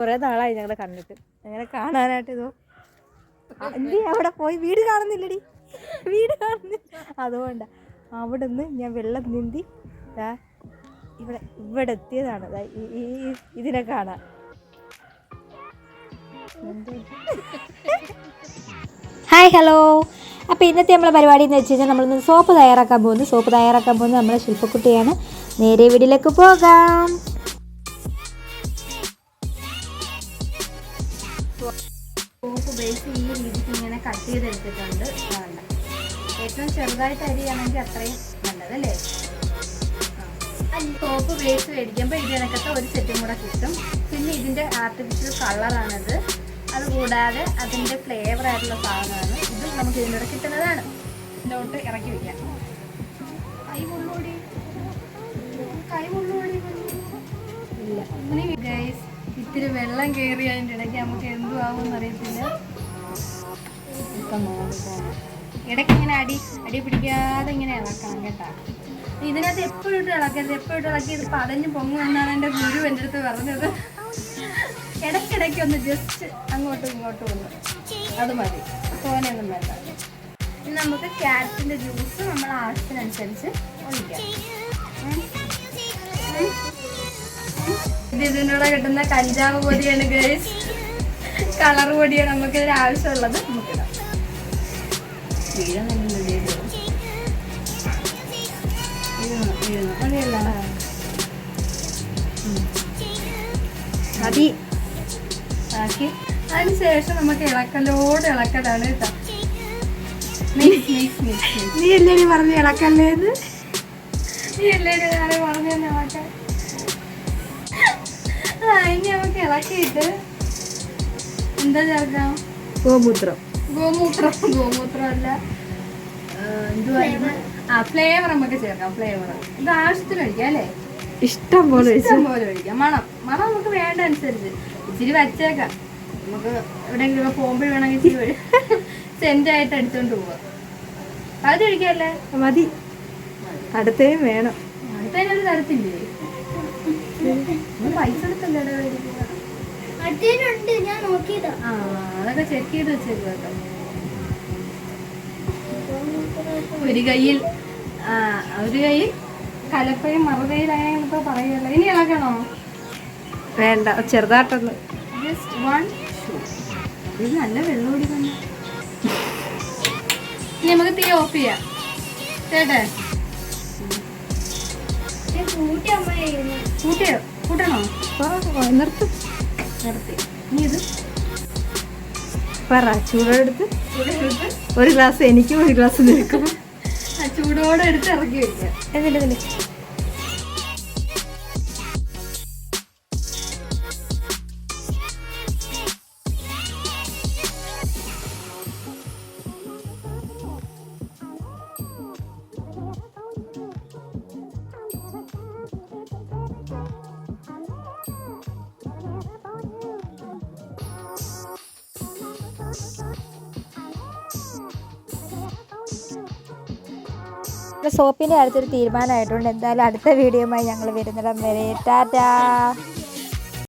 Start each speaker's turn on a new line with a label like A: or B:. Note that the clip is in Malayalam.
A: കുറേ നാളായി ഞങ്ങളെ കണ്ടിട്ട്. അങ്ങനെ കാണാനായിട്ട് ഇതോ. അല്ലേ അവിടെ പോയി വീട് കാണുന്നില്ലടി. വീട് കാണുന്നില്ല. അതുകൊണ്ട്. അവിടെ നിന്ന് ഞാൻ വെള്ളം നീന്തി ഇവിടെ ഇവിടെ എത്തിയതാണ്. ഈ- ഇതിനെ കാണാൻ. Hi hello. അപ്പോൾ ഇന്നത്തെ നമ്മളെ പരിപാടി എന്ന് വെച്ച് കഴിഞ്ഞാൽ നമ്മളൊന്ന് സോപ്പ് തയ്യാറാക്കാൻ പോകുന്നു. സോപ്പ് തയ്യാറാക്കാൻ പോകുന്നത് നമ്മളെ ശില്പക്കുട്ടിയാണ്. നേരെ വീടിലേക്ക് പോകാം. കട്ട് ചെയ്തെടുത്തിട്ടുണ്ട്. വേണ്ട ഏറ്റവും ചെറുതായിട്ട് അരിയാണെങ്കിൽ അത്രയും നല്ലതല്ലേ? സോപ്പ് ബേസ് മേടിക്കുമ്പോൾ ഇതിനകത്ത് ഒരു സെറ്റും കൂടെ കിട്ടും. പിന്നെ ഇതിന്റെ ആർട്ടിഫിഷ്യൽ കളറാണിത് അതുകൂടാതെ അതിന്റെ ഫ്ലേവർ ആയിട്ടുള്ള സാധനമാണ്. ഇത് നമുക്ക് ഇതിന്റെ കൂടെ കിട്ടുന്നതാണ്. ഇതിലോട്ട് ഇറക്കി വയ്ക്കാം ഇല്ല. ഇത്തിരി വെള്ളം കയറി അതിന്റെ ഇടയ്ക്ക് നമുക്ക് എന്തു ആവുമെന്ന് അറിയത്തില്ല. ഇപ്പം നോക്കണം ഇടയ്ക്ക് ഇങ്ങനെ അടി അടി പിടിക്കാതെ ഇങ്ങനെ ഇളക്കണം കേട്ടാ. ഇതിനകത്ത് എപ്പോഴും ഇട്ട് ഇളക്കരുത് എപ്പോഴും ഇളക്കി ഇത് പതഞ്ഞ് പൊങ്ങും എന്നാണ് എന്റെ ഗുരു എന്റെ അടുത്ത് പറഞ്ഞത്. ഇടയ്ക്കിടയ്ക്ക് ഒന്ന് ജസ്റ്റ് അങ്ങോട്ടും ഇങ്ങോട്ടും ഒന്ന്. അത് മതി. തോനെയൊന്നും വേണ്ട. നമുക്ക് ക്യാരറ്റിന്റെ ജ്യൂസ് നമ്മൾ ആവശ്യത്തിനനുസരിച്ച് ഒഴിക്കാം. ഇത് കൂടെ കിട്ടുന്ന കഞ്ചാവ് പൊടിയാണ് ഗൈസ് കളർ പൊടിയാണ് നമുക്ക് ഇതിന് ആവശ്യമുള്ളത്. നമുക്കിടാം മതിയല്ലോ? ഉം. മതി ആക്കി അതിനുശേഷം നമുക്ക് ഇളക്കലോട് ഇളക്കലാണ് കേട്ടോ.
B: നീ അല്ലേ പറഞ്ഞ് ഇളക്കല്ലേന്ന്?
A: നീ അല്ലേ ഞാൻ പറഞ്ഞു ഇളക്കാൻ ആ ഇനി നമുക്ക് ഇളക്കിയിട്ട് എന്താ ചേർക്കാം?
B: ഗോമൂത്രം.
A: ഗോമൂത്രം ഗോമൂത്രമല്ല ആ, എന്തുവായിരുന്നു ആ ഫ്ലേവർ നമുക്ക് ചേർക്കാം ഫ്ലേവർ ഇത് ആവശ്യത്തിന് ഒഴിക്കാം അല്ലേ?
B: ഇഷ്ടം പോലെ
A: ഇഷ്ടം പോലെ ഒഴിക്കാം. മണം മണം നമുക്ക് വേണ്ട അനുസരിച്ച്. ഇച്ചിരി വച്ചേക്കാം. നമുക്ക് എവിടെയെങ്കിലും പോകുമ്പോൾ വേണമെങ്കിൽ ഇച്ചിരി സെന്റായിട്ട് അടിച്ചോണ്ട് പോവാം. അത് ഒഴിക്കല്ലേ?
B: മതി. അടുത്തേയും വേണം.
A: അടുത്തതിനൊരു തരത്തില്ലേ? നമ്മൾ പൈസ എടുത്തല്ലേ അതൊക്കെ ചെക്ക് ചെയ്ത് വെച്ചേക്കും കേട്ടോ. ഒരു കയ്യിൽ ആ ഒരു കയ്യിൽ കലപ്പയും മറുകയിൽ അങ്ങനെ ഇപ്പൊ പറയുമല്ലോ ഇനി ഇളക്കണോ
B: വേണ്ട ചെറുതായിട്ടൊന്ന്.
A: ജസ്റ്റ് വൺ ഇത് നല്ല വെള്ളം കൂടി തന്നെ. ഇനി നമുക്ക് തീ ഓഫ് ചെയ്യാം. കേട്ടെ? കൂട്ടിയോ കൂട്ടണോ?
B: നിർത്തി.
A: ഇനി ഇത്
B: പറ ചൂടെടുത്ത്.
A: കൂടെ
B: ഒരു ഗ്ലാസ് എനിക്കും ഒരു ഗ്ലാസ് നിൽക്കും
A: ചൂടോടെ എടുത്ത് ഇറക്കി വെക്കുക
B: എന്നിട്ട്
A: സോപ്പിന്റെ കാര്യത്തിൽ തീരുമാനമായിട്ടുണ്ട്. എന്തായാലും അടുത്ത വീഡിയോയുമായി ഞങ്ങൾ വരുന്നിടം വരെ. ടാറ്റാ.